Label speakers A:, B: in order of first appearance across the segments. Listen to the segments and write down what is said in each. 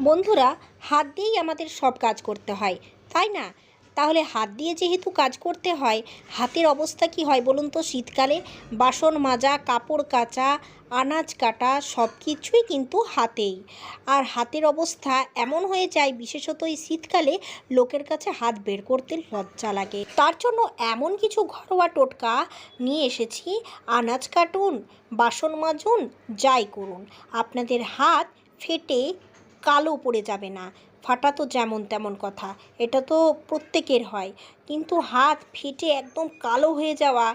A: বন্ধুরা, হাত দিয়েই আমাদের সব কাজ করতে হয়, তাই না? তাহলে হাত দিয়ে যেহেতু কাজ করতে হয়, হাতের অবস্থা কি হয় বলুন তো? শীতকালে বাসন মাজা, কাপড় কাচা, আনাজ কাটা, সব কিছুই কিন্তু হাতেই। আর হাতের অবস্থা এমন হয়ে যায়, বিশেষত এই শীতকালে লোকের কাছে হাত বের করতে লজ্জা লাগে। তার জন্য এমন কিছু ঘরোয়া টোটকা নিয়ে এসেছি। আনাজ কাটুন, বাসন মাজুন, যাই করুন। আপনাদের হাত ফেটে কালো পড়ে যাবে না। ফাটা তো যেমন তেমন কথা, এটা তো প্রত্যেকের হয়। কিন্তু হাত ফেটে একদম কালো হয়ে যাওয়া,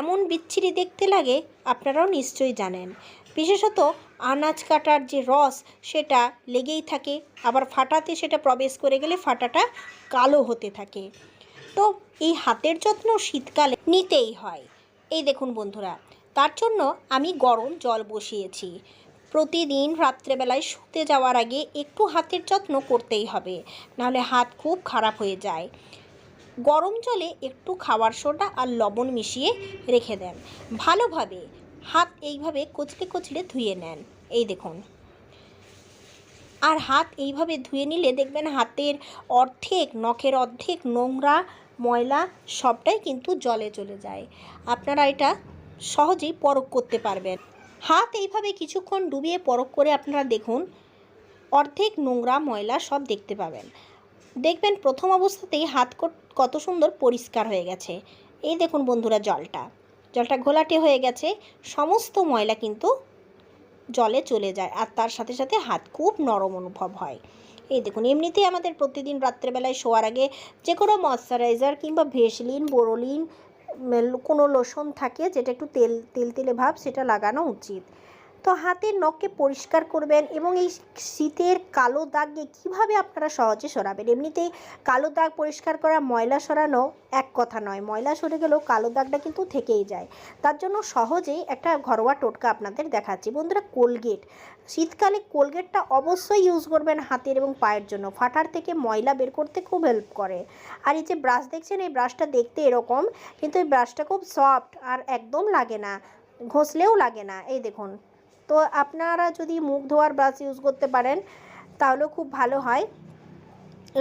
A: এমন বিচ্ছিরি দেখতে লাগে, আপনারাও নিশ্চয়ই জানেন। বিশেষত আনাজ কাটার যে রস, সেটা লেগেই থাকে। আবার ফাটাতে সেটা প্রবেশ করে গেলে ফাটাটা কালো হতে থাকে। তো এই হাতের যত্ন শীতকালে নিতেই হয়। এই দেখুন বন্ধুরা, তার জন্য আমি গরম জল বসিয়েছি। প্রতিদিন রাত্রেবেলায় শুতে যাওয়ার আগে একটু হাতের যত্ন করতেই হবে, নাহলে হাত খুব খারাপ হয়ে যায়। গরম জলে একটু খাবার সোডা আর লবণ মিশিয়ে রেখে দেন। ভালোভাবে হাত এইভাবে কচলে কচলে ধুয়ে নেন। এই দেখুন। আর হাত এইভাবে ধুয়ে নিলে দেখবেন হাতের অর্ধেক, নখের অর্ধেক নোংরা, ময়লা সবটাই কিন্তু জলে চলে যায়। আপনারা এটা সহজেই পরখ করতে পারবেন। হাত এইভাবে কিছুক্ষণ ডুবিয়ে পরখ করে আপনারা দেখুন, অর্ধেক নোংরা ময়লা সব দেখতে পাবেন। দেখবেন প্রথম অবস্থাতেই হাত কত সুন্দর পরিষ্কার হয়ে গেছে। এই দেখুন বন্ধুরা জলটা। জলটা ঘোলাটে হয়ে গেছে, সমস্ত ময়লা কিন্তু জলে চলে যায় আর তার সাথে সাথে হাত খুব নরম অনুভব হয়। এই দেখুন, এমনিতেই আমাদের প্রতিদিন রাত্রেবেলায় শোয়ার আগে যে কোনো ময়শ্চারাইজার কিংবা ভেসলিন, বোরোলিন কোনো লোশন থাকে যেটা একটু তেল তেল তেলে ভাব সেটা লাগানো উচিত। তো হাতের নখকে পরিষ্কার করবেন এবং এই শীতের কালো দাগকে কীভাবে আপনারা সহজে সরাবেন? এমনিতেই কালো দাগ পরিষ্কার করা, ময়লা সরানো এক কথা নয়। ময়লা সরে গেলেও কালো দাগটা কিন্তু থেকেই যায়। তার জন্য সহজেই একটা ঘরোয়া টোটকা আপনাদের দেখাচ্ছি। বন্ধুরা, কোলগেট। শীতকালে কোলগেটটা অবশ্যই ইউজ করবেন হাতের এবং পায়ের জন্য। ফাটার থেকে ময়লা বের করতে খুব হেল্প করে। আর এই যে ব্রাশ দেখছেন, এই ব্রাশটা দেখতে এরকম, কিন্তু এই ব্রাশটা খুব সফট আর একদম লাগে না, ঘষলেও লাগে না। এই দেখুন তো আপনারা যদি মুখ ধোয়ার ব্রাশ ইউজ করতে পারেন, তাহলেও খুব ভালো হয়।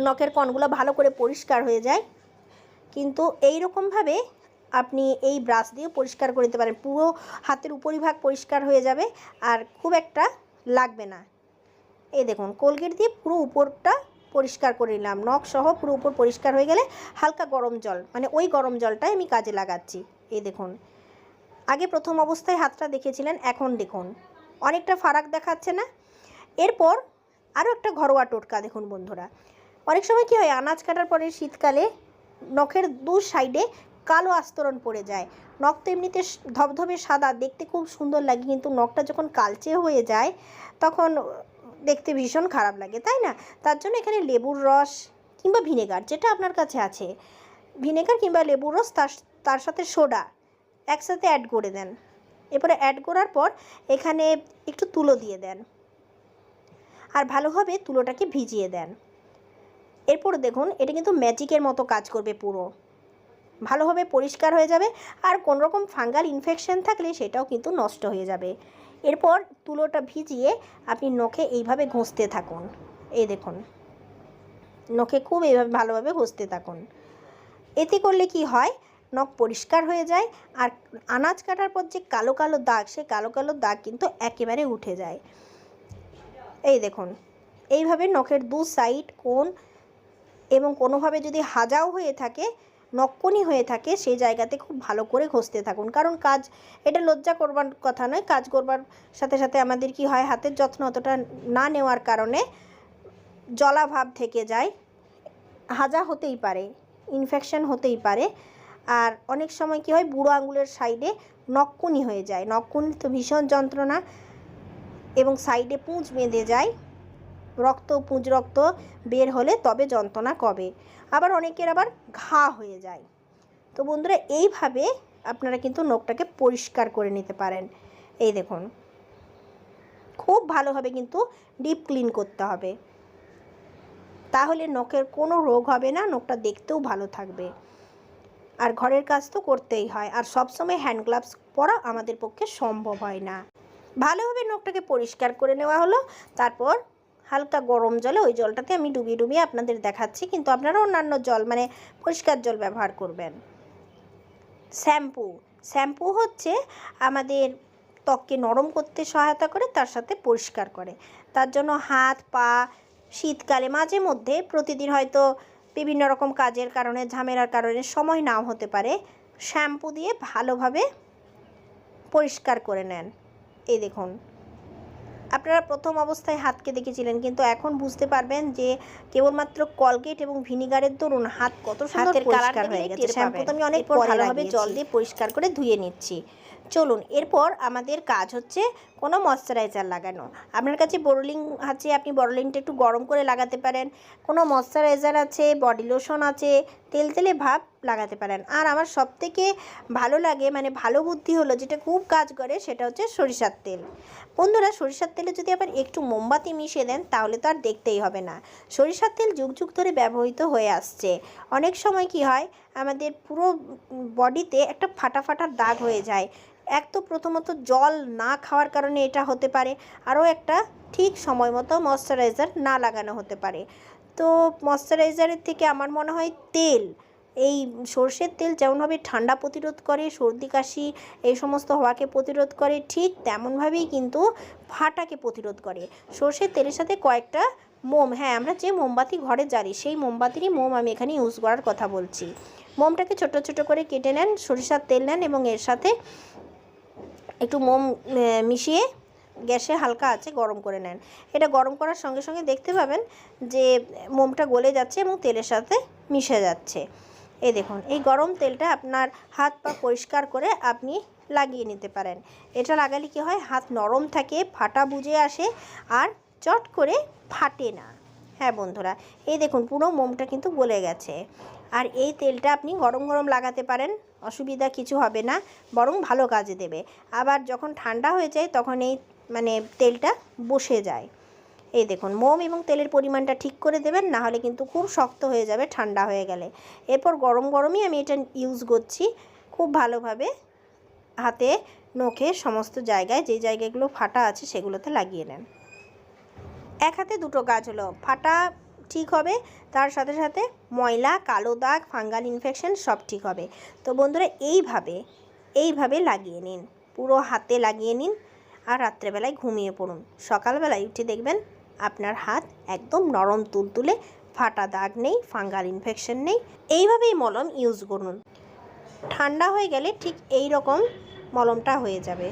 A: নখের কণগুলো ভালো করে পরিষ্কার হয়ে যায়। কিন্তু এই রকমভাবে আপনি এই ব্রাশ দিয়ে পরিষ্কার করে নিতে পারেন। পুরো হাতের উপরিভাগ পরিষ্কার হয়ে যাবে আর খুব একটা লাগবে না। এই দেখুন, কোলগেট দিয়ে পুরো উপরটা পরিষ্কার করে নিলাম। নখ সহ পুরো উপর পরিষ্কার হয়ে গেলে হালকা গরম জল মানে ওই গরম জলটাই আমি কাজে লাগাচ্ছি। এই দেখুন, আগে প্রথম অবস্থায় হাতটা দেখেছিলেন, এখন দেখুন। অনেকটা ফারাক দেখাচ্ছে না। এরপর আরও একটা ঘরোয়া টোটকা দেখুন বন্ধুরা। অনেক সময় কী হয়, আনাজ কাটার পরে শীতকালে নখের দু সাইডে কালো আস্তরণ পড়ে যায়। নখ তো এমনিতে ধবধবে সাদা, দেখতে খুব সুন্দর লাগে, কিন্তু নখটা যখন কালচে হয়ে যায়, তখন দেখতে ভীষণ খারাপ লাগে, তাই না? তার জন্য এখানে লেবুর রস কিংবা ভিনেগার, যেটা আপনার কাছে আছে। ভিনেগার কিংবা লেবুর রস তার তার সাথে সোডা একসাথে অ্যাড করে দেন। এরপরে অ্যাড করার পর এখানে একটু তুলো দিয়ে দেন। আর ভালোভাবে তুলোটাকে ভিজিয়ে দেন। এরপর দেখুন, এটা কিন্তু ম্যাজিকের মতো কাজ করবে পুরো। ভালোভাবে পরিষ্কার হয়ে যাবে আর কোনো রকম ফাঙ্গাল ইনফেকশন থাকলে সেটাও কিন্তু নষ্ট হয়ে যাবে। এরপর তুলোটা ভিজিয়ে আপনি নখে এইভাবে ঘষতে থাকুন। এই দেখুন, নখে খুব এইভাবে ভালোভাবে ঘষতে থাকুন। এতে করলে কি হয়? নখ পরিষ্কার হয়ে যায় আর আনাজ কাটার পর যে কালো কালো দাগ, সেই কালো কালো দাগ কিন্তু একেবারে উঠে যায়। এই দেখুন, এইভাবে নখের দু সাইড কোন এবং কোনোভাবে যদি হাজাও হয়ে থাকে নক্কনি হয়ে থাকে, সেই জায়গাতে খুব ভালো করে ঘষতে থাকুন। কারণ কাজ, এটা লজ্জা করবার কথা নয়, কাজ করবার সাথে সাথে আমাদের কি হয়, হাতের যত্ন অতটা না নেওয়ার কারণে জলাভাব থেকে যায়। হাজা হতেই পারে ইনফেকশন হতেই পারে। আর অনেক সময় কি হয়, বুড়ো আঙুলের সাইডে নক্কুনি হয়ে যায়। নক্কুনি তো ভীষণ যন্ত্রণা এবং সাইডে পুঁজ বেঁধে যায়। রক্ত, পুঁজ রক্ত বের হলে তবে যন্ত্রণা কবে আবার অনেকের আবার ঘা হয়ে যায়। তো বন্ধুরা, এইভাবে আপনারা কিন্তু নখটাকে পরিষ্কার করে নিতে পারেন। এই দেখুন, খুব ভালোভাবে কিন্তু ডিপ ক্লিন করতে হবে। তাহলে নখের কোনো রোগ হবে না, নখটা দেখতেও ভালো থাকবে। আর ঘরের কাজ তো করতেই হয়। আর সবসময় হ্যান্ড গ্লাভস পরা আমাদের পক্ষে সম্ভব হয় না। ভালোভাবে নখটাকে পরিষ্কার করে নেওয়া হলো। তারপর হালকা গরম জলে ওই জলটাতে আমি ডুবিয়ে ডুবিয়ে আপনাদের দেখাচ্ছি। কিন্তু আপনারা অন্যান্য জল মানে পরিষ্কার জল ব্যবহার করবেন। শ্যাম্পু। শ্যাম্পু হচ্ছে আমাদের ত্বককে নরম করতে সহায়তা করে, তার সাথে পরিষ্কার করে। তার জন্য হাত, পা শীতকালে মাঝে মধ্যে প্রতিদিন হয়তো বিভিন্ন রকম কাজের কারণে, ঝামেলার কারণে সময় নাও হতে পারে, শ্যাম্পু দিয়ে ভালোভাবে পরিষ্কার করে নেন। এই দেখুন। আপনারা প্রথম অবস্থায় হাতকে দেখেছিলেন কিন্তু এখন বুঝতে পারবেন যে কেবলমাত্র কলগেট এবং ভিনিগারের দরুন হাত কত সুন্দর পরিষ্কার হয়ে গেছে। শ্যাম্পু তো আমি অনেক
B: ভালোভাবে জল
A: দিয়ে পরিষ্কার করে ধুয়ে নিচ্ছি। চলুন এরপর আমাদের কাজ হচ্ছে কোনো ময়শ্চারাইজার লাগানো। আপনার কাছে বোরোলিং আছে আপনি বোরোলিংটা একটু গরম করে লাগাতে পারেন। কোনো ময়শ্চারাইজার আছে বডি লোশন আছে তেল তেলে ভাব লাগাতে পারেন। আর আমার সবথেকে ভালো লাগে মানে ভালো বুদ্ধি হলো, যেটা খুব কাজ করে, সেটা হচ্ছে সরিষার তেল। বন্ধুরা, সরিষার তেলে যদি আবার একটু মোমবাতি মিশিয়ে দেন, তাহলে তো আর দেখতেই হবে না। সরিষার তেল যুগ যুগ ধরে ব্যবহৃত হয়ে আসছে। অনেক সময় কি হয়, আমাদের পুরো বডিতে একটা ফাটা ফাটা দাগ হয়ে যায়। এক তো প্রথমত জল না খাওয়ার কারণে এটা হতে পারে, আরও একটা ঠিক সময় মতো ময়শ্চারাইজার না লাগানো হতে পারে। তো ময়শ্চারাইজারের থেকে আমার মনে হয় তেল, এই সর্ষের তেল যেমনভাবে ঠান্ডা প্রতিরোধ করে, সর্দি, কাশি এই সমস্ত হওয়াকে প্রতিরোধ করে, ঠিক তেমনভাবেই কিন্তু ফাটাকে প্রতিরোধ করে। সর্ষের তেলের সাথে কয়েকটা মোম হ্যাঁ আমরা যে মোমবাতি ঘরে জ্বালি, সেই মোমবাতিরই মোম আমি এখানে ইউজ করার কথা বলছি। মোমটাকে ছোট ছোট করে কেটে নেন, সরিষার তেল নেন এবং এর সাথে একটু মোম মিশিয়ে গ্যাসে হালকা আছে, গরম করে নেন। এটা গরম করার সঙ্গে সঙ্গে দেখতে পাবেন যে মোমটা গলে যাচ্ছে এবং তেলের সাথে মিশে যাচ্ছে। এই দেখুন, এই গরম তেলটা আপনার হাত পা পরিষ্কার করে আপনি লাগিয়ে নিতে পারেন। এটা লাগালে কি হয়, হাত নরম থাকে, ফাটা বুঝে আসে আর চট করে ফাটে না। হ্যাঁ বন্ধুরা, এই দেখুন পুরো মোমটা কিন্তু গলে গেছে। আর এই তেলটা আপনি গরম গরম লাগাতে পারেন, অসুবিধা কিছু হবে না, বরং ভালো কাজে দেবে। আবার যখন ঠান্ডা হয়ে যায়, তখন এই মানে তেলটা বসে যায়। এই দেখুন, মোম এবং তেলের পরিমাণটা ঠিক করে দেবেন, না হলে কিন্তু খুব শক্ত হয়ে যাবে, ঠান্ডা হয়ে গেলে। এরপর গরম গরমই আমি এটা ইউজ করছি, খুব ভালোভাবে হাতে নখে সমস্ত জায়গায়, যে জায়গাগুলো ফাটা আছে সেগুলোতে লাগিয়ে নেন। এক হাতে দুটো কাজ হলো, ফাটা ঠিক হবে, তার সাথে সাথে ময়লা, কালো দাগ, ফাঙ্গাল ইনফেকশন সব ঠিক হবে। তো বন্ধুরা, এইভাবে এইভাবে লাগিয়ে নিন, পুরো হাতে লাগিয়ে নিন আর রাত্রেবেলায় ঘুমিয়ে পড়ুন। সকালবেলায় উঠে দেখবেন আপনার হাত একদম নরম তুলতুলে, ফাটা দাগ নেই, ফাঙ্গাল ইনফেকশন নেই। এইভাবেই মলম ইউজ করুন। ঠান্ডা হয়ে গেলে ঠিক এই রকম মলমটা হয়ে যাবে।